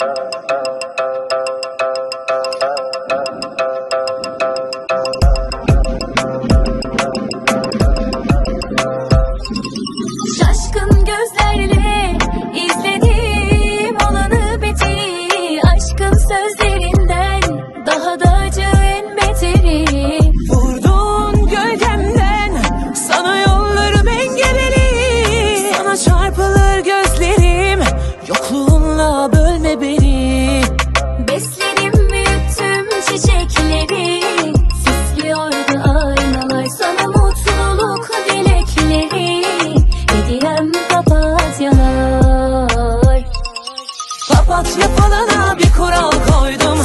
Música çiçekleri aynalar sana mutluluk dilekleri. Hediyem papatyalar. Papatya falana bir kural koydum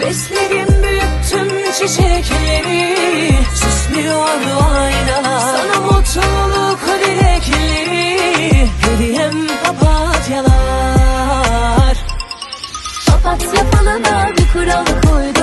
Besledim büyüttüm çiçekleri Süslüyordu aynalar. Sana mutluluk dilekleri Hediyem papatyalar. Papatya falına bir kural koydum